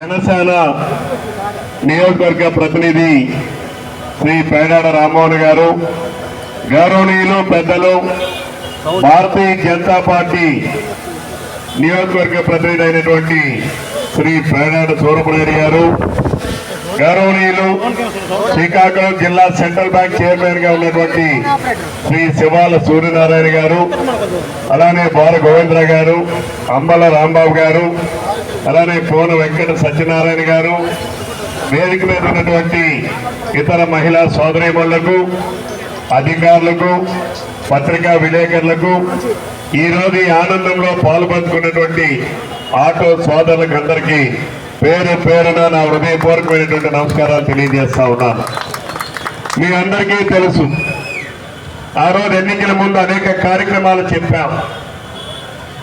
జనసేన నియోజకవర్గ ప్రతినిధి శ్రీ పేడాడ రామ్మోహన్ గారు గౌరవనీయులు పెద్దలు భారతీయ జనతా పార్టీ నియోజకవర్గ ప్రతినిధి అయినటువంటి శ్రీ పేడాడ సూరపురేరి గారు గౌరవనీయులు శ్రీకాకుళం జిల్లా సెంట్రల్ బ్యాంక్ చైర్మన్గా ఉన్నటువంటి శ్రీ శివాల సూర్యనారాయణ గారు అలానే బాల గోవింద్ర గారు అంబల రాంబాబు గారు అలానే పోన వెంకట సత్యనారాయణ గారు వేదిక మీద ఉన్నటువంటి ఇతర మహిళా సోదరీమణులకు అధికారులకు పత్రికా విలేకరులకు ఈరోజు ఈ ఆనందంలో పాల్పంచుకున్నటువంటి ఆటో సోదరులకు అందరికీ పేరు పేరున నా హృదయపూర్వకమైనటువంటి నమస్కారాలు తెలియజేస్తా ఉన్నాను. మీ అందరికీ తెలుసు ఆ రోజు ఎన్నికల ముందు అనేక కార్యక్రమాలు చెప్పాం.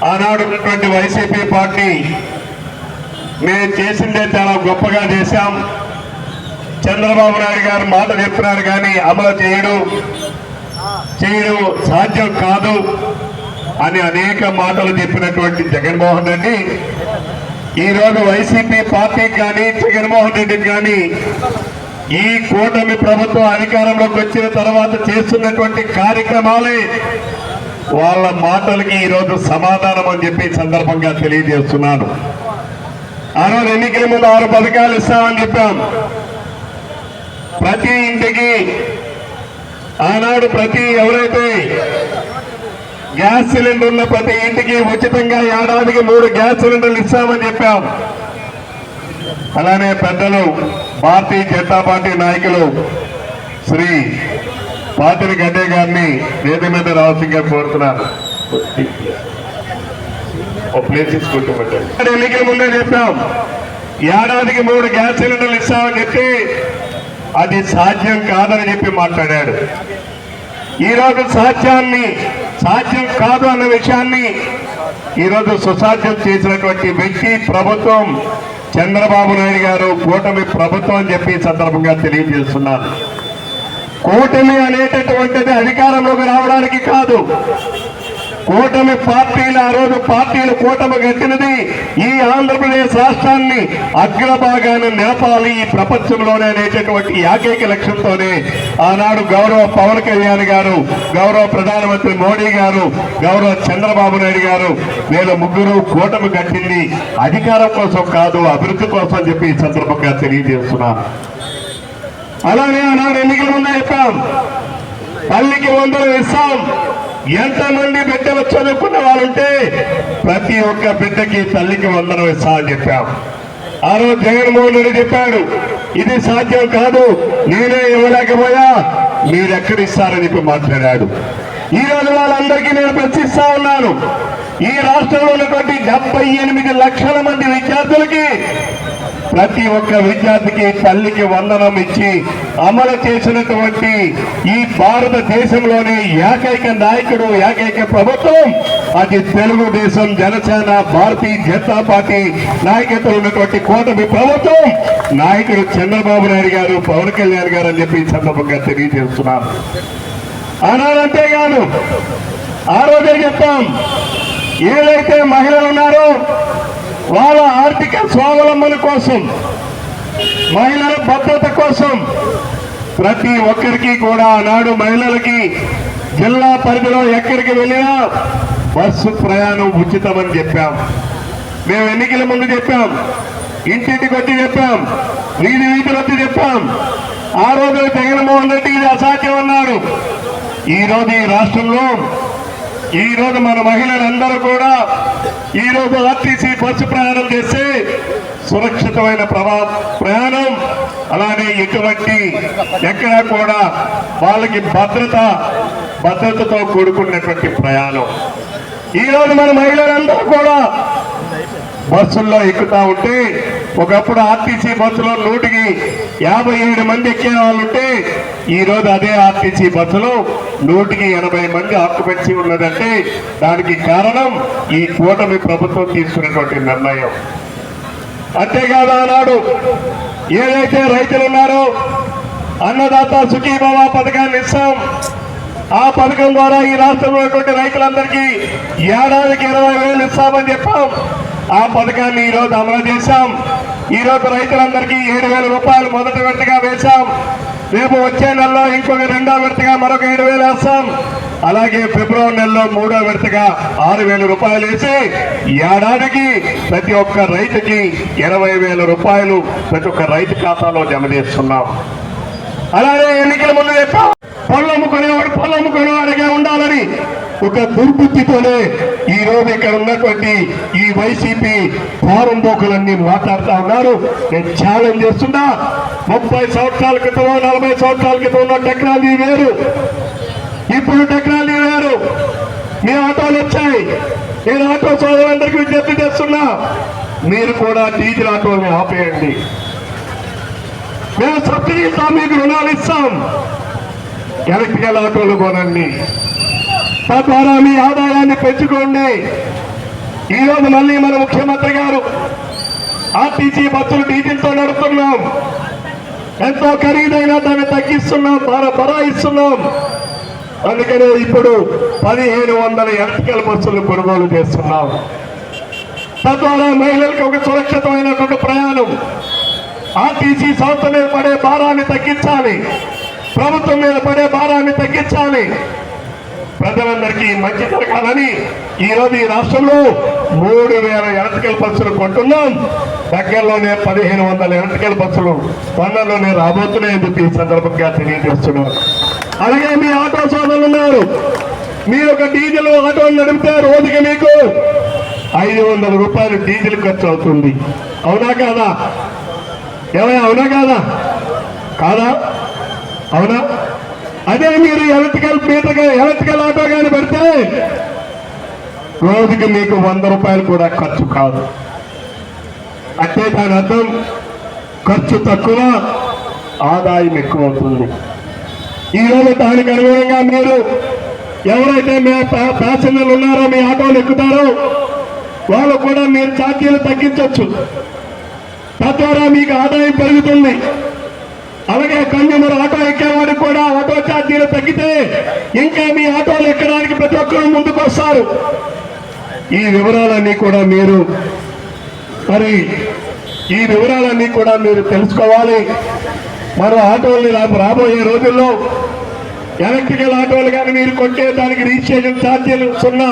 ఆనాడు ఉన్నటువంటి వైసీపీ పార్టీ మేము చేసిందే చాలా గొప్పగా చేశాం. చంద్రబాబు నాయుడు గారు మాట చెప్తున్నారు కానీ అమలు చేయడు చేయడం సాధ్యం కాదు అని అనేక మాటలు చెప్పినటువంటి జగన్మోహన్ రెడ్డి ఈరోజు వైసీపీ పార్టీ కానీ జగన్మోహన్ రెడ్డి కానీ ఈ కూటమి ప్రభుత్వం అధికారంలోకి వచ్చిన తర్వాత చేస్తున్నటువంటి కార్యక్రమాలే వాళ్ళ మాటలకి ఈరోజు సమాధానం అని చెప్పి సందర్భంగా తెలియజేస్తున్నాను. ఆ రోజు ఎన్నికల ముందు ఆరు పథకాలు ఇస్తామని చెప్పాం. ప్రతి ఇంటికి ఆనాడు ప్రతి ఎవరైతే గ్యాస్ సిలిండర్ ఉన్న ప్రతి ఇంటికి ఉచితంగా ఏడాదికి మూడు గ్యాస్ సిలిండర్లు ఇస్తామని చెప్పాం. అలానే పెద్దలు భారతీయ జనతా పార్టీ నాయకులు శ్రీ పాతిరి గడ్డే గారిని వేది మీద రావాల్సిందిగా కోరుతున్నారు ఎన్నికల ముందే చెప్పాం. ఏడాదికి మూడు గ్యాస్ సిలిండర్లు ఇస్తామని చెప్పి అది సాధ్యం కాదని చెప్పి మాట్లాడాడు. ఈరోజు సాధ్యాన్ని సాధ్యం కాదు అన్న విషయాన్ని ఈరోజు సుసాధ్యం చేసినటువంటి వ్యక్తి ప్రభుత్వం చంద్రబాబు నాయుడు గారు కూటమి ప్రభుత్వం అని చెప్పి సందర్భంగా తెలియజేస్తున్నారు. కూటమి అనేటటువంటిది అధికారంలోకి రావడానికి కాదు. కూటమి పార్టీలు ఆ రోజు పార్టీలు కూటమి కట్టినది ఈ ఆంధ్రప్రదేశ్ రాష్ట్రాన్ని అగ్రభాగాన్ని నిలపాలి ఈ ప్రపంచంలోనే అనేటటువంటి ఏకైక లక్ష్యంతోనే ఆనాడు గౌరవ పవన్ కళ్యాణ్ గారు గౌరవ ప్రధానమంత్రి మోడీ గారు గౌరవ చంద్రబాబు నాయుడు గారు వీళ్ళ ముగ్గురు కూటమి కట్టింది అధికారం కోసం కాదు అభివృద్ధి కోసం చెప్పి ఈ సందర్భంగా తెలియజేస్తున్నాను అలానే ఆనాడు ఎన్నికల ముందే చెప్పాం. తల్లికి వందలు ఇస్తాం. ఎంతమంది బిడ్డలు చదువుకున్న వాళ్ళుంటే ప్రతి ఒక్క బిడ్డకి తల్లికి వందనం ఇస్తామని చెప్పాం. ఆ రోజు జగన్మోహన్ రెడ్డి చెప్పాడు ఇది సాధ్యం కాదు నేనే ఇవ్వలేకపోయా మీరెక్కడ ఇస్తారని చెప్పి మాట్లాడాడు. ఈ రోజు వాళ్ళందరికీ నేను ప్రశ్నిస్తా ఉన్నాను ఈ రాష్ట్రంలో ఉన్నటువంటి డెబ్బై ఎనిమిది లక్షల మంది విద్యార్థులకి ప్రతి ఒక్క విద్యార్థికి తల్లికి వందనం ఇచ్చి అమలు చేసినటువంటి ఈ భారతదేశంలోని ఏకైక నాయకుడు ఏకైక ప్రభుత్వం అది తెలుగుదేశం జనసేన భారతీయ జనతా పార్టీ నాయకత్వం ఉన్నటువంటి కూటమి ప్రభుత్వం. నాయకుడు చంద్రబాబు నాయుడు గారు పవన్ కళ్యాణ్ గారు అని చెప్పి సందర్భంగా తెలియజేస్తున్నాను. ఆనాడు అంతేగాను. ఆ రోజే చెప్తాం. ఏదైతే మహిళలు ఉన్నారో వాళ్ళ ఆర్థిక స్వావలంబన కోసం మహిళల భద్రత కోసం ప్రతి ఒక్కరికి కూడా ఆనాడు మహిళలకి జిల్లా పరిధిలో ఎక్కడికి వెళ్ళినా బస్సు ప్రయాణం ఉచితమని చెప్పాం. మేము ఎన్నికల ముందు చెప్పాం. ఇంటింటికి వచ్చి చెప్పాం. వీధి వీధులు వచ్చి చెప్పాం. ఆ రోజు జగన్మోహన్ రెడ్డి ఇది అసాధ్యం అన్నాడు. ఈరోజు ఈ రాష్ట్రంలో ఈ రోజు మన మహిళలందరూ కూడా ఈ రోజు ఆర్టీసీ బస్సు ప్రయాణం చేస్తే సురక్షితమైన ప్రవా ప్రయాణం. అలానే ఎటువంటి ఎక్కడా కూడా వాళ్ళకి భద్రత భద్రతతో కూడుకున్నటువంటి ప్రయాణం. ఈ రోజు మన మహిళలందరూ కూడా బస్సుల్లో ఎక్కుతా ఉంటే ఒకప్పుడు ఆర్టీసీ బస్సులో నూటికి యాభై ఏడు మంది ఎక్కే వాళ్ళు ఉంటే ఈ రోజు అదే ఆర్టీసీ బస్సులో నూటికి ఎనభై మంది ఆక్యుపెన్సీ ఉన్నదంటే దానికి కారణం ఈ కూటమి ప్రభుత్వం తీసుకున్నటువంటి నిర్ణయం. అంతేకాదు ఆనాడు ఏదైతే రైతులు ఉన్నారో అన్నదాత సుఖీభవ పథకాన్ని ఇస్తాం. ఆ పథకం ద్వారా ఈ రాష్ట్రంలో రైతులందరికీ ఏడాదికి ఇరవై వేలు ఇస్తామని చెప్పాం. ఆ పథకాన్ని ఈ రోజు అమలు చేశాం. ఈ రోజు రైతులందరికీ ఏడు వేల రూపాయలు మొదటి విడతగా వేశాం. రేపు వచ్చే నెలలో ఇంకొక రెండో విడతగా మరొక ఏడు వేలు వేస్తాం. అలాగే ఫిబ్రవరి నెలలో మూడో విడతగా ఆరు వేల రూపాయలు వేసి ఏడాదికి ప్రతి ఒక్క రైతుకి ఇరవై వేల రూపాయలు ప్రతి ఒక్క రైతు ఖాతాలో జమ చేస్తున్నాం. అలాగే ఎన్నికల ముందు చెప్పాం పళ్ళు అమ్ముకునేవాడు పళ్ళు అమ్ముకునేవాడిగా ఉండాలని. ఒక దుర్బుద్ధితోనే ఈ రోజు ఇక్కడ ఉన్నటువంటి ఈ వైసీపీ ఫారం పోకులన్నీ మాట్లాడుతా ఉన్నారు. నేను ఛాలెంజ్ చేస్తున్నా. ముప్పై సంవత్సరాల క్రితం నలభై సంవత్సరాల క్రితం ఉన్న టెక్నాలజీ వేరు. ఇప్పుడు టెక్నాలజీ వేరు. మీ ఆటోలు వచ్చాయి. నేను ఆటో సోదరులందరికీ విజ్ఞప్తి చేస్తున్నా. మీరు కూడా డీజిల్ ఆటోని ఆపేయండి. మేము సబ్సిడీ ఇస్తాం మీకు రుణాలు ఇస్తాం. ఎలక్ట్రికల్ ఆటోలు కొనండి. తద్వారా మీ ఆదాయాన్ని పెంచుకోండి. ఈరోజు మళ్ళీ మన ముఖ్యమంత్రి గారు ఆర్టీసీ బస్సులు డీజిల్తో నడుపుతున్నాం. ఎంతో ఖరీదైన దాన్ని తగ్గిస్తున్నాం బాగా బరాయిస్తున్నాం. అందుకనే ఇప్పుడు పదిహేను వందల ఎలక్ట్రికల్ బస్సులు కొనుగోలు చేస్తున్నాం. తద్వారా మహిళలకు ఒక సురక్షితమైనటువంటి ప్రయాణం. ఆర్టీసీ సంస్థ మీద పడే భారాన్ని తగ్గించాలి. ప్రభుత్వం మీద పడే భారాన్ని తగ్గించాలి. ప్రజలందరికీ మంచి జరగాలని ఈ రోజు ఈ రాష్ట్రంలో మూడు వేల ఎలక్ట్రికల్ బస్సులు కొంటున్నాం. దగ్గరలోనే పదిహేను వందల ఎలక్ట్రికల్ బస్సులు తొందరలోనే రాబోతున్నాయని చెప్పి ఈ సందర్భంగా తెలియజేస్తున్నారు అలాగే మీ ఆటో సోదరులు ఉన్నారు. మీరు ఒక డీజిల్ ఆటో నడిపితే రోజుకి మీకు ఐదు వందల రూపాయలు డీజిల్ ఖర్చు అవుతుంది. అవునా కాదా? ఏమైనా అవునా కాదా? కాదా? అవునా? అదే మీరు ఎలక్ట్రికల్ మీటర్ ఎలక్ట్రికల్ ఆటో కానీ పెడితే రోజుకి మీకు వంద రూపాయలు కూడా ఖర్చు కాదు. అంటే దాని అర్థం ఖర్చు తక్కువ ఆదాయం ఎక్కువ అవుతుంది ఈ రోజు దానికి అనుగుణంగా మీరు ఎవరైతే మీ ప్యాసింజర్లు ఉన్నారో మీ ఆటోలు ఎక్కుతారో వాళ్ళు కూడా మీరు ఛార్జీలు తగ్గించవచ్చు తద్వారా మీకు ఆదాయం పెరుగుతుంది. అలాగే కన్యూమర్ ఆటో ఎక్కేవాడికి కూడా ఆటో ఛార్జీలు తగ్గితే ఇంకా మీ ఆటోలు ఎక్కడానికి ప్రతి ఒక్కరు ముందుకు వస్తారు. ఈ వివరాలన్నీ కూడా మీరు మరి ఈ వివరాలన్నీ కూడా మీరు తెలుసుకోవాలి. మరో ఆటోల్ని రాబోయే రోజుల్లో ఎలక్ట్రికల్ ఆటోలు కానీ మీరు కొట్టే దానికి రిజిస్ట్రేషన్ ఛార్జీలు సున్నా.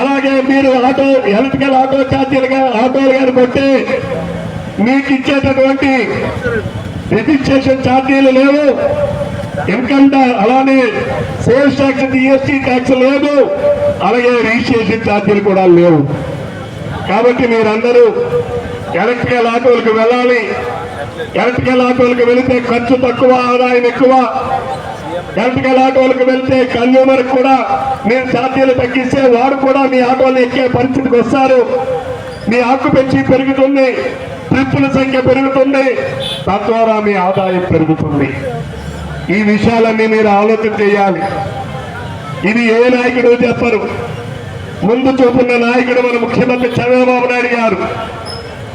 అలాగే మీరు ఆటో ఎలక్ట్రికల్ ఆటో ఛార్జీలుగా ఆటోలు కానీ కొట్టి మీకు ఇచ్చేటటువంటి రిజిస్ట్రేషన్ ఛార్జీలు లేవు. ఇన్కమ్ అలానే సేల్స్ ట్యాక్స్ జిఎస్టీ ట్యాక్స్ లేదు. అలాగే రిజిస్ట్రేషన్ ఛార్జీలు కూడా లేవు. కాబట్టి మీరందరూ ఎలక్ట్రికల్ ఆటోలకు వెళ్ళాలి. ఎలక్ట్రికల్ ఆటోలకు వెళితే ఖర్చు తక్కువ ఆదాయం ఎక్కువ. ఎలక్ట్రికల్ ఆటోలకు వెళ్తే కన్జ్యూమర్ కూడా మీరు ఛార్జీలు తగ్గిస్తే వాడు కూడా మీ ఆటోలు ఎక్కే పరిస్థితికి వస్తారు. మీ ఆకుపెచ్చి పెరుగుతుంది. ట్రిప్పుల సంఖ్య పెరుగుతుంది. తద్వారా మీ ఆదాయం పెరుగుతుంది. ఈ విషయాలన్నీ మీరు ఆలోచన చేయాలి. ఇది ఏ నాయకుడు చెప్పరు. ముందు చూపున్న నాయకుడు మన ముఖ్యమంత్రి చంద్రబాబు నాయుడు గారు.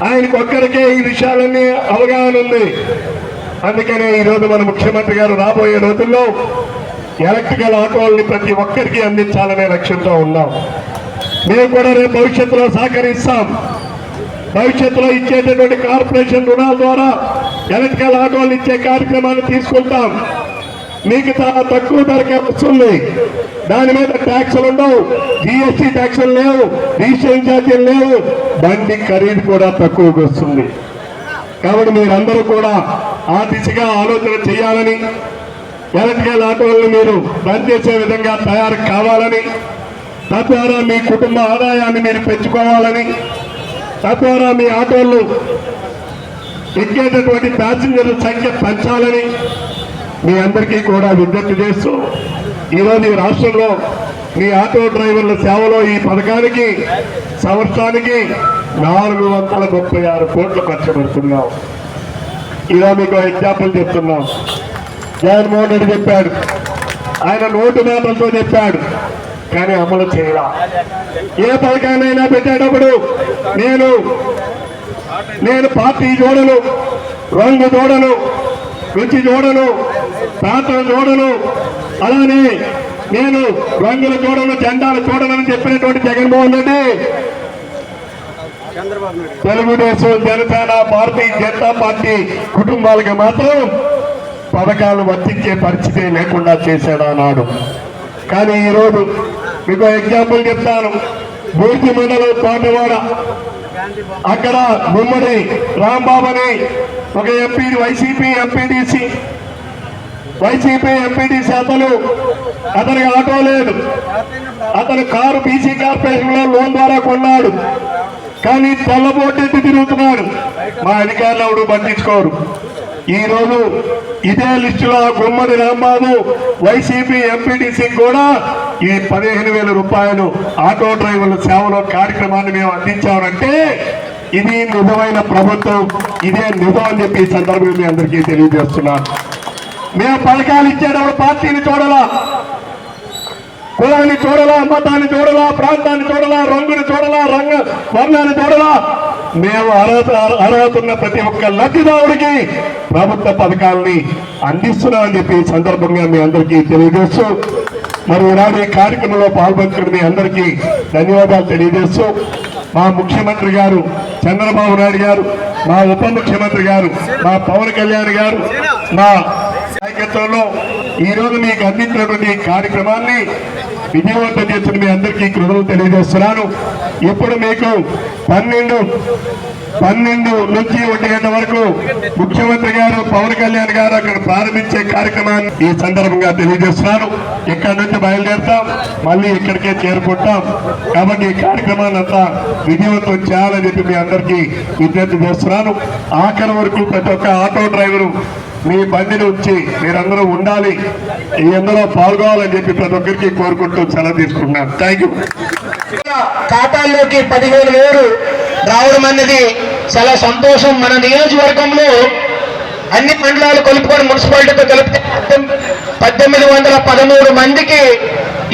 ఆయనకు ఒక్కరికే ఈ విషయాలన్నీ అవగాహన ఉంది. అందుకనే ఈ రోజు మన ముఖ్యమంత్రి గారు రాబోయే రోజుల్లో ఎలక్ట్రికల్ ఆటోల్ని ప్రతి ఒక్కరికి అందించాలనే లక్ష్యంతో ఉన్నాం. మేము కూడా రేపు భవిష్యత్తులో సహకరిస్తాం. భవిష్యత్తులో ఇచ్చేటటువంటి కార్పొరేషన్ రుణాల ద్వారా ఎలక్ట్రికల్ ఆటోలు ఇచ్చే కార్యక్రమాన్ని తీసుకుంటాం. మీకు చాలా తక్కువ ధరకే వస్తుంది. దాని మీద ట్యాక్సులు ఉండవు. జిఎస్టీ ట్యాక్సులు లేవు. రిజిస్ట్రేషన్ ఛార్జీలు లేవు. బండి ఖరీదు కూడా తక్కువకి వస్తుంది. కాబట్టి మీరందరూ కూడా ఆ దిశగా ఆలోచన చేయాలని ఎలక్ట్రికల్ ఆటోలను మీరు బంద్ చేసే విధంగా తయారు కావాలని తద్వారా మీ కుటుంబ ఆదాయాన్ని మీరు పెంచుకోవాలని తద్వారా మీ ఆటోలు ఎక్కేటటువంటి ప్యాసింజర్ల సంఖ్య పెంచాలని మీ అందరికీ కూడా విజ్ఞప్తి చేస్తూ ఈరోజు ఈ రాష్ట్రంలో మీ ఆటో డ్రైవర్ల సేవలో ఈ పథకానికి సంవత్సరానికి నాలుగు వందల ముప్పై ఆరు కోట్లు ఖర్చు పెడుతున్నాం. ఈరోజు మీకు ఎగ్జాంపుల్ చెప్తున్నాం. జగన్మోహన్ రెడ్డి చెప్పాడు. ఆయన నోటు మాటలతో చెప్పాడు. కానీ అమలు చేయరా ఏ పథకాన్నైనా పెట్టేటప్పుడు నేను నేను పార్టీ జోడను రంగు జోడను రుచి చూడను ప్రాంతం చూడను అలానే నేను రంగులు చూడను జెండాలు చూడనని చెప్పినటువంటి జగన్మోహన్ రెడ్డి. తెలుగుదేశం జనసేన భారతీయ జనతా పార్టీ కుటుంబాలకు మాత్రం పథకాలు వర్తించే పరిస్థితి లేకుండా చేశాడు ఆనాడు. కానీ ఈరోజు మీకు ఎగ్జాంపుల్ చెప్తాను. బూర్తి మండలం పాటవాడ అక్కడ ముమ్మడి రాంబాబు అని ఒక MP YCP MPDC YCP MPDC అతను అతనికి ఆటో లేదు. అతను కారు బీసీ కార్పొరేషన్లో లోన్ ద్వారా కొన్నాడు. కానీ తెల్లబోటెత్తి తిరుగుతున్నాడు. మా అధికారులు ఎవరు పట్టించుకోరు. ఈ రోజు ఇదే లిస్టులో గుమ్మడి రాంబాబు వైసీపీ ఎంపీటీసీ కూడా ఈ పదిహేను వేల రూపాయలు ఆటో డ్రైవర్ల సేవలో కార్యక్రమాన్ని మేము అందించామంటే ఇది నిజమైన ప్రభుత్వం ఇదే నిజం అని చెప్పి ఈ సందర్భంగా మీ అందరికీ తెలియజేస్తున్నాను మేము పథకాలు ఇచ్చేటప్పుడు పార్టీని చూడాలా కులాన్ని చూడలా మతాన్ని చూడలా ప్రాంతాన్ని చూడలా రంగుని చూడలా రంగ వర్ణాన్ని చూడలా మేము అర్హత అర్హత ఉన్న ప్రతి ఒక్క లబ్ధిదారుడికి ప్రభుత్వ పథకాలని అందిస్తున్నామని చెప్పి సందర్భంగా మీ అందరికీ తెలియజేస్తూ మరి ఈనాడు ఈ కార్యక్రమంలో పాల్పంచుకుని మీ అందరికీ ధన్యవాదాలు తెలియజేస్తూ మా ముఖ్యమంత్రి గారు చంద్రబాబు నాయుడు గారు మా ఉప ముఖ్యమంత్రి గారు మా పవన్ కళ్యాణ్ గారు మా నాయకత్వంలో ఈరోజు మీకు అందించినటువంటి ఈ కార్యక్రమాన్ని విజయవంతం చేసిన మీ అందరికీ కృతజ్ఞతలు తెలియజేస్తున్నాను. ఇప్పుడు మీకు పన్నెండు పన్నెండు నుంచి ఒంటి గంట వరకు ముఖ్యమంత్రి గారు పవన్ కళ్యాణ్ గారు అక్కడ ప్రారంభించే కార్యక్రమాన్ని ఈ సందర్భంగా తెలియజేస్తున్నారు ఇక్కడ నుంచి బయలుదేరుతాం మళ్ళీ ఇక్కడికే చేరుకుంటాం. కాబట్టి ఈ కార్యక్రమాన్ని అంతా విజయవంతం చేయాలని చెప్పి మీ అందరికీ విజ్ఞప్తి చేస్తున్నాను. ఆఖరి వరకు ప్రతి ఒక్క ఆటో డ్రైవరు మీ బండిని ఉంచి మీరందరూ ఉండాలి. ఈ అందరూ పాల్గొవాలని చెప్పి ప్రతి ఒక్కరికి కోరుకుంటూ సెలవు తీసుకుంటున్నాను. థ్యాంక్ యూ ఖాతాల్లోకి పదిహేను వేలు రావడం అన్నది చాలా సంతోషం. మన నియోజకవర్గంలో అన్ని మండలాలు కలుపుకొని మున్సిపాలిటీతో కలిపితే పద్దెనిమిది వందల పదమూడు మందికి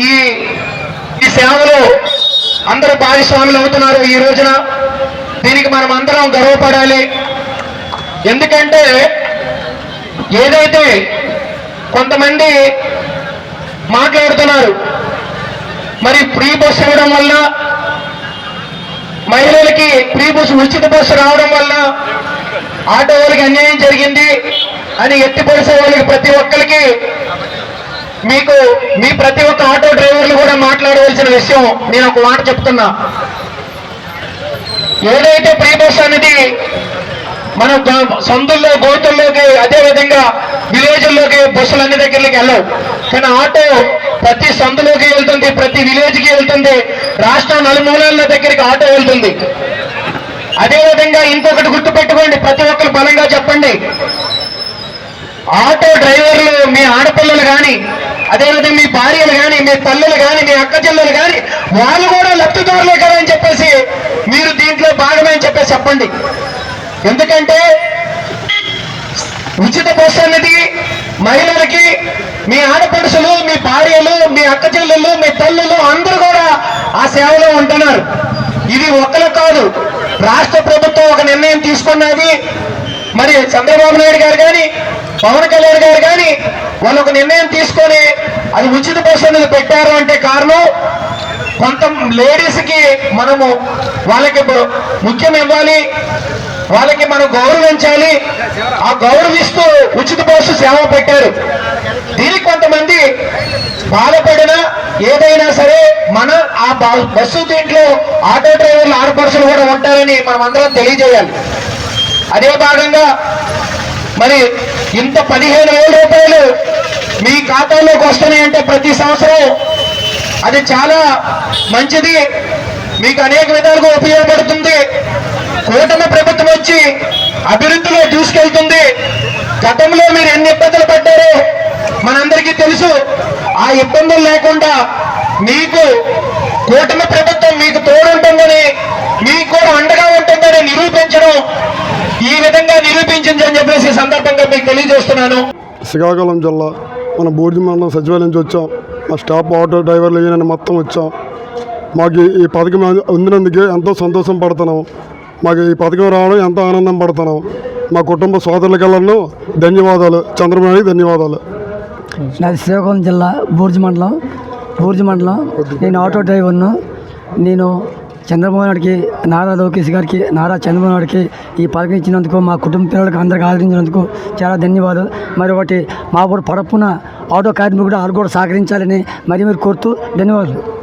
ఈ ఈ సేవలో అందరూ భాగస్వాములు అవుతున్నారు ఈ రోజున. దీనికి మనం అందరం గర్వపడాలి. ఎందుకంటే ఏదైతే కొంతమంది మాట్లాడుతున్నారు మరి ఫ్రీ బస్ ఇవ్వడం వల్ల మహిళలకి ఫ్రీ బస్సు ఉచిత బస్సు రావడం వల్ల ఆటో వాళ్ళకి అన్యాయం జరిగింది అని ఎత్తిపరిసే వాళ్ళకి ప్రతి ఒక్కరికి మీకు మీ ప్రతి ఒక్క ఆటో డ్రైవర్లు కూడా మాట్లాడవలసిన విషయం నేను ఒక మాట చెప్తున్నా. ఏదైతే ఫ్రీ బస్ అనేది మన సొంతల్లో సందుల్లో గోతుల్లోకి అదే విధంగా విలేజ్ల్లోకి బస్సులు అన్ని దగ్గరికి వెళ్ళవు. కానీ ఆటో ప్రతి సందులోకి వెళ్తుంది ప్రతి విలేజ్కి వెళ్తుంది రాష్ట్రం నలుమూలల దగ్గరికి ఆటో వెళ్తుంది. అదే విధంగా ఇంకొకటి గుర్తుపెట్టుకోండి ప్రతి ఒక్కరు బలంగా చెప్పండి. ఆటో డ్రైవర్లు మీ ఆడపిల్లలు కానీ అదేవిధంగా మీ భార్యలు కానీ మీ తల్లులు కానీ మీ అక్క చెల్లెలు కానీ వాళ్ళు కూడా లబ్ధిదారులే కదా అని చెప్పేసి మీరు దీంట్లో భాగమే అని చెప్పేసి చెప్పండి. ఎందుకంటే ఉచిత బస్సు అనేది మహిళలకి మీ ఆడపడుసులు మీ భార్యలు మీ అక్క చెల్లెళ్ళు మీ తల్లులు అందరూ కూడా ఆ సేవలో ఉంటున్నారు. ఇది ఒక్కరు కాదు రాష్ట్ర ప్రభుత్వం ఒక నిర్ణయం తీసుకున్నది. మరి చంద్రబాబు నాయుడు గారు కానీ పవన్ కళ్యాణ్ గారు కానీ వాళ్ళు ఒక నిర్ణయం తీసుకొని అది ఉచిత బస్సు అనేది పెట్టారు అంటే కారణం కొంత లేడీస్కి మనము వాళ్ళకి ముఖ్యం ఇవ్వాలి. వాళ్ళకి మనం గౌరవించాలి ఆ గౌరవిస్తూ ఉచిత బస్సు సేవ పెట్టారు. దీనికి కొంతమంది బాధపడినా ఏదైనా సరే మన ఆ బస్సు దీంట్లో ఆటో డ్రైవర్లు ఆడపడుచులు కూడా ఉంటారని మనం అందరం తెలియజేయాలి. అదే భాగంగా మరి ఇంత పదిహేను వేల రూపాయలు మీ ఖాతాలోకి వస్తున్నాయంటే ప్రతి సంవత్సరం అది చాలా మంచిది. మీకు అనేక విధాలుగా ఉపయోగపడుతుంది కూటమి ప్రభుత్వం వచ్చి అభివృద్ధిలో తీసుకెళ్తుంది గతంలో మీరు ఎన్ని ఇబ్బందులు పడ్డారో మనందరికీ తెలుసు. ఆ ఇబ్బందులు లేకుండా మీకు కూటమి ప్రభుత్వం మీకు తోడుంటుందని మీకు కూడా అండగా ఉంటుందని నిరూపించడం ఈ విధంగా నిరూపించింది అని చెప్పేసి సందర్భంగా మీకు తెలియజేస్తున్నాను. శ్రీకాకుళం జిల్లా మన బూర్జి మండలం సచివాలయం నుంచి వచ్చాం. మా స్టాఫ్ ఆటో డ్రైవర్లు ఈయన మొత్తం వచ్చాం. మాకు ఈ పథకం అందినందుకే ఎంతో సంతోషం పడుతున్నాం. మాకు ఈ పథకం రావడం ఎంతో ఆనందం పడుతున్నాం. మా కుటుంబ సోదరులకెళ్ళను ధన్యవాదాలు. చంద్రబాబు ధన్యవాదాలు. నాది శ్రీకాకుళం జిల్లా బూర్జి మండలం. బూర్జి మండలం. నేను ఆటో డ్రైవర్ను. నేను చంద్రబాబు నాయుడికి నారా లోకేష్ గారికి నారా చంద్రబాబు నాయుడికి ఈ పథకం ఇచ్చినందుకు మా కుటుంబ పిల్లలకు అందరికి ఆదరించినందుకు చాలా ధన్యవాదాలు. మరి ఒకటి మా ఊరు పడప్పున ఆటో కార్మికుడు వాళ్ళు కూడా సహకరించాలని మరి మీరు కోరుతూ ధన్యవాదాలు.